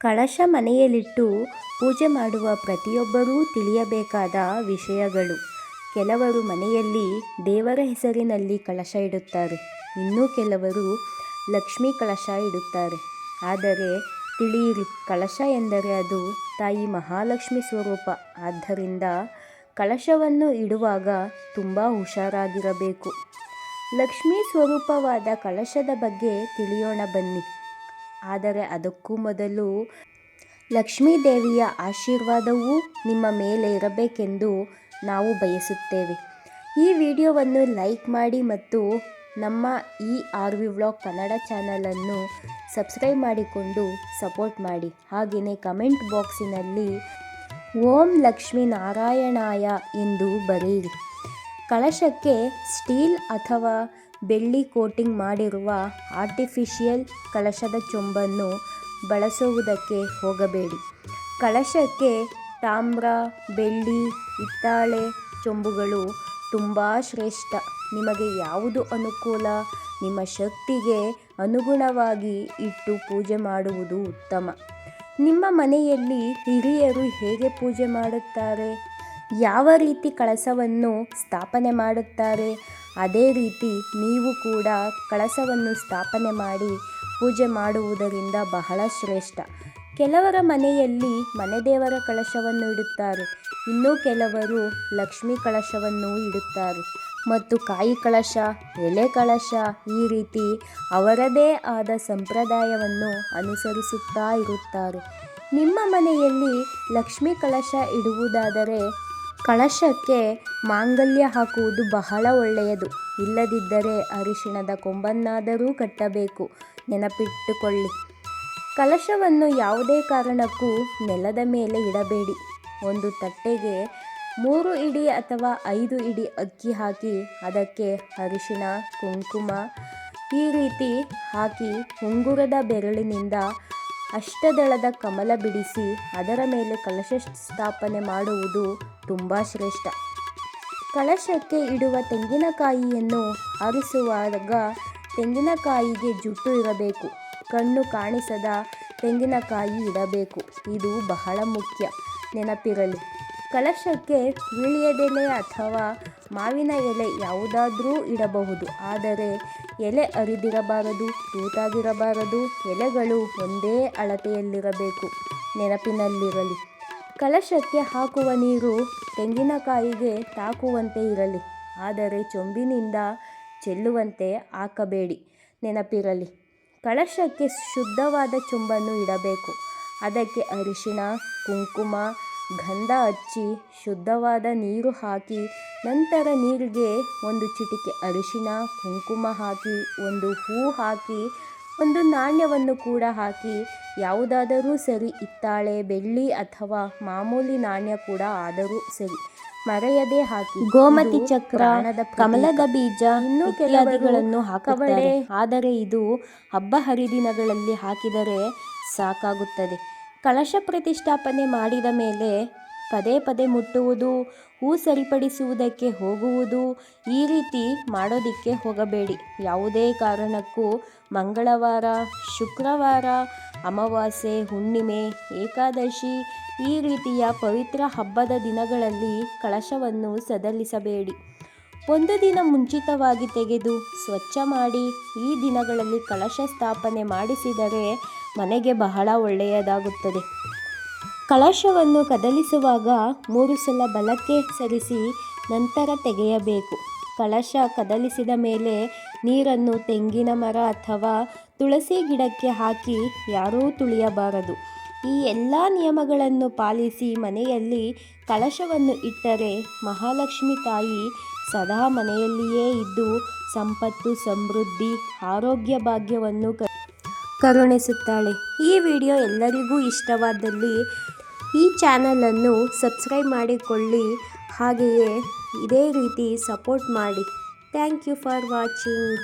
ಕಳಶ ಮನೆಯಲ್ಲಿಟ್ಟು ಪೂಜೆ ಮಾಡುವ ಪ್ರತಿಯೊಬ್ಬರೂ ತಿಳಿಯಬೇಕಾದ ವಿಷಯಗಳು. ಕೆಲವರು ಮನೆಯಲ್ಲಿ ದೇವರ ಹೆಸರಿನಲ್ಲಿ ಕಳಶ ಇಡುತ್ತಾರೆ. ಇನ್ನೂ ಕೆಲವರು ಲಕ್ಷ್ಮೀ ಕಳಶ ಇಡುತ್ತಾರೆ. ಆದರೆ ತಿಳಿಯಿರಿ, ಕಳಶ ಎಂದರೆ ಅದು ತಾಯಿ ಮಹಾಲಕ್ಷ್ಮಿ ಸ್ವರೂಪ. ಆದ್ದರಿಂದ ಕಳಶವನ್ನು ಇಡುವಾಗ ತುಂಬ ಹುಷಾರಾಗಿರಬೇಕು. ಲಕ್ಷ್ಮೀ ಸ್ವರೂಪವಾದ ಕಳಶದ ಬಗ್ಗೆ ತಿಳಿಯೋಣ ಬನ್ನಿ. ಆದರೆ ಅದಕ್ಕೂ ಮೊದಲು ಲಕ್ಷ್ಮೀ ದೇವಿಯ ಆಶೀರ್ವಾದವೂ ನಿಮ್ಮ ಮೇಲೆ ಇರಬೇಕೆಂದು ನಾವು ಬಯಸುತ್ತೇವೆ. ಈ ವಿಡಿಯೋವನ್ನು ಲೈಕ್ ಮಾಡಿ ಮತ್ತು ನಮ್ಮ ಈ ಆರ್ ವಿ ವ್ಲಾಗ್ ಕನ್ನಡ ಚಾನಲನ್ನು ಸಬ್ಸ್ಕ್ರೈಬ್ ಮಾಡಿಕೊಂಡು ಸಪೋರ್ಟ್ ಮಾಡಿ. ಹಾಗೆಯೇ ಕಮೆಂಟ್ ಬಾಕ್ಸಿನಲ್ಲಿ ಓಂ ಲಕ್ಷ್ಮೀ ನಾರಾಯಣಾಯ ಎಂದು ಬರೆಯಿರಿ. ಕಳಶಕ್ಕೆ ಸ್ಟೀಲ್ ಅಥವಾ ಬೆಳ್ಳಿ ಕೋಟಿಂಗ್ ಮಾಡಿರುವ ಆರ್ಟಿಫಿಷಿಯಲ್ ಕಳಶದ ಚೊಂಬನ್ನು ಬಳಸುವುದಕ್ಕೆ ಹೋಗಬೇಡಿ. ಕಳಶಕ್ಕೆ ತಾಮ್ರ, ಬೆಳ್ಳಿ, ಹಿತ್ತಾಳೆ ಚೊಂಬುಗಳು ತುಂಬ ಶ್ರೇಷ್ಠ. ನಿಮಗೆ ಯಾವುದು ಅನುಕೂಲ? ನಿಮ್ಮ ಶಕ್ತಿಗೆ ಅನುಗುಣವಾಗಿ ಇಟ್ಟು ಪೂಜೆ ಮಾಡುವುದು ಉತ್ತಮ. ನಿಮ್ಮ ಮನೆಯಲ್ಲಿ ಹಿರಿಯರು ಹೇಗೆ ಪೂಜೆ ಮಾಡುತ್ತಾರೆ? ಯಾವ ರೀತಿ ಕಳಸವನ್ನು ಸ್ಥಾಪನೆ ಮಾಡುತ್ತಾರೆ? ಅದೇ ರೀತಿ ನೀವು ಕೂಡ ಕಳಸವನ್ನು ಸ್ಥಾಪನೆ ಮಾಡಿ ಪೂಜೆ ಮಾಡುವುದರಿಂದ ಬಹಳ ಶ್ರೇಷ್ಠ. ಕೆಲವರ ಮನೆಯಲ್ಲಿ ಮನೆದೇವರ ಕಳಶವನ್ನು ಇಡುತ್ತಾರೆ. ಇನ್ನೂ ಕೆಲವರು ಲಕ್ಷ್ಮೀ ಕಳಶವನ್ನು ಇಡುತ್ತಾರೆ. ಮತ್ತು ಕಾಯಿ ಕಳಶ, ಎಲೆ ಕಳಶ ಈ ರೀತಿ ಅವರದೇ ಆದ ಸಂಪ್ರದಾಯವನ್ನು ಅನುಸರಿಸುತ್ತಾ ಇರುತ್ತಾರೆ. ನಿಮ್ಮ ಮನೆಯಲ್ಲಿ ಲಕ್ಷ್ಮೀ ಕಳಶ ಇಡುವುದಾದರೆ ಕಳಶಕ್ಕೆ ಮಾಂಗಲ್ಯ ಹಾಕುವುದು ಬಹಳ ಒಳ್ಳೆಯದು. ಇಲ್ಲದಿದ್ದರೆ ಅರಿಶಿಣದ ಕೊಂಬನ್ನಾದರೂ ಕಟ್ಟಬೇಕು. ನೆನಪಿಟ್ಟುಕೊಳ್ಳಿ. ಕಲಶವನ್ನು ಯಾವುದೇ ಕಾರಣಕ್ಕೂ ನೆಲದ ಮೇಲೆ ಇಡಬೇಡಿ. ಒಂದು ತಟ್ಟೆಗೆ ಮೂರು ಇಡಿ ಅಥವಾ ಐದು ಇಡಿ ಅಕ್ಕಿ ಹಾಕಿ ಅದಕ್ಕೆ ಅರಿಶಿಣ, ಕುಂಕುಮ ಈ ರೀತಿ ಹಾಕಿ ಉಂಗುರದ ಬೆರಳಿನಿಂದ ಅಷ್ಟದಳದ ಕಮಲ ಬಿಡಿಸಿ ಅದರ ಮೇಲೆ ಕಲಶ ಸ್ಥಾಪನೆ ಮಾಡುವುದು ತುಂಬ ಶ್ರೇಷ್ಠ. ಕಳಶಕ್ಕೆ ಇಡುವ ತೆಂಗಿನಕಾಯಿಯನ್ನು ಆರಿಸುವಾಗ ತೆಂಗಿನಕಾಯಿಗೆ ಜುಟ್ಟು ಇರಬೇಕು. ಕಣ್ಣು ಕಾಣಿಸದ ತೆಂಗಿನಕಾಯಿ ಇಡಬೇಕು. ಇದು ಬಹಳ ಮುಖ್ಯ ನೆನಪಿರಲಿ. ಕಲಶಕ್ಕೆ ವೀಳ್ಯದೆಲೆ ಅಥವಾ ಮಾವಿನ ಎಲೆ ಯಾವುದಾದರೂ ಇಡಬಹುದು. ಆದರೆ ಎಲೆ ಅರಿದಿರಬಾರದು ತೂತಾಗಿರಬಾರದು, ಎಲೆಗಳು ಒಂದೇ ಅಳತೆಯಲ್ಲಿರಬೇಕು, ನೆನಪಿನಲ್ಲಿರಲಿ. ಕಲಶಕ್ಕೆ ಹಾಕುವ ನೀರು ತೆಂಗಿನಕಾಯಿಗೆ ತಾಕುವಂತೆ ಇರಲಿ, ಆದರೆ ಚೊಂಬಿನಿಂದ ಚೆಲ್ಲುವಂತೆ ಹಾಕಬೇಡಿ, ನೆನಪಿರಲಿ. ಕಳಶಕ್ಕೆ ಶುದ್ಧವಾದ ಚೊಂಬನ್ನು ಇಡಬೇಕು. ಅದಕ್ಕೆ ಅರಿಶಿಣ, ಕುಂಕುಮ ಗಂಧ ಹಚ್ಚಿ ಶುದ್ಧವಾದ ನೀರು ಹಾಕಿ ನಂತರ ನೀರಿಗೆ ಒಂದು ಚಿಟಿಕೆ ಅರಿಶಿನ ಕುಂಕುಮ ಹಾಕಿ ಒಂದು ಹೂ ಹಾಕಿ ಒಂದು ನಾಣ್ಯವನ್ನು ಕೂಡ ಹಾಕಿ ಯಾವುದಾದರೂ ಸರಿ ಇತ್ತಾಳೆ ಬೆಳ್ಳಿ ಅಥವಾ ಮಾಮೂಲಿ ನಾಣ್ಯ ಕೂಡ ಆದರೂ ಸರಿ ಮರೆಯದೆ ಹಾಕಿ. ಗೋಮತಿ ಚಕ್ರ ಕಮಲದ ಬೀಜ ಇನ್ನೂ ಕೆಲವುಗಳನ್ನು ಹಾಕುತ್ತಾರೆ. ಆದರೆ ಇದು ಹಬ್ಬ ಹರಿದಿನಗಳಲ್ಲಿ ಹಾಕಿದರೆ ಸಾಕಾಗುತ್ತದೆ. ಕಳಶ ಪ್ರತಿಷ್ಠಾಪನೆ ಮಾಡಿದ ಮೇಲೆ ಪದೇ ಪದೇ ಮುಟ್ಟುವುದು, ಹೂ ಸರಿಪಡಿಸುವುದಕ್ಕೆ ಹೋಗುವುದು ಈ ರೀತಿ ಮಾಡೋದಕ್ಕೆ ಹೋಗಬೇಡಿ. ಯಾವುದೇ ಕಾರಣಕ್ಕೂ ಮಂಗಳವಾರ, ಶುಕ್ರವಾರ, ಅಮಾವಾಸ್ಯೆ, ಹುಣ್ಣಿಮೆ, ಏಕಾದಶಿ ಈ ರೀತಿಯ ಪವಿತ್ರ ಹಬ್ಬದ ದಿನಗಳಲ್ಲಿ ಕಳಶವನ್ನು ಸದಲಿಸಬೇಡಿ. ಒಂದು ದಿನ ಮುಂಚಿತವಾಗಿ ತೆಗೆದು ಸ್ವಚ್ಛ ಮಾಡಿ ಈ ದಿನಗಳಲ್ಲಿ ಕಳಶ ಸ್ಥಾಪನೆ ಮಾಡಿಸಿದರೆ ಮನೆಗೆ ಬಹಳ ಒಳ್ಳೆಯದಾಗುತ್ತದೆ. ಕಳಶವನ್ನು ಕದಲಿಸುವಾಗ ಮೂರು ಸಲ ಬಲಕ್ಕೆ ಸರಿಸಿ ನಂತರ ತೆಗೆಯಬೇಕು. ಕಳಶ ಕದಲಿಸಿದ ಮೇಲೆ ನೀರನ್ನು ತೆಂಗಿನ ಮರ ಅಥವಾ ತುಳಸಿ ಗಿಡಕ್ಕೆ ಹಾಕಿ ಯಾರೂ ತುಳಿಯಬಾರದು. ಈ ಎಲ್ಲ ನಿಯಮಗಳನ್ನು ಪಾಲಿಸಿ ಮನೆಯಲ್ಲಿ ಕಳಶವನ್ನು ಇಟ್ಟರೆ ಮಹಾಲಕ್ಷ್ಮಿ ತಾಯಿ ಸದಾ ಮನೆಯಲ್ಲಿಯೇ ಇದ್ದು ಸಂಪತ್ತು, ಸಮೃದ್ಧಿ, ಆರೋಗ್ಯ ಭಾಗ್ಯವನ್ನು ಕರುಣಿಸುತ್ತಾಳೆ. ಈ ವಿಡಿಯೋ ಎಲ್ಲರಿಗೂ ಇಷ್ಟವಾದಲ್ಲಿ ಈ ಚಾನಲನ್ನು ಸಬ್ಸ್ಕ್ರೈಬ್ ಮಾಡಿಕೊಳ್ಳಿ. ಹಾಗೆಯೇ ಇದೇ ರೀತಿ ಸಪೋರ್ಟ್ ಮಾಡಿ. Thank you for watching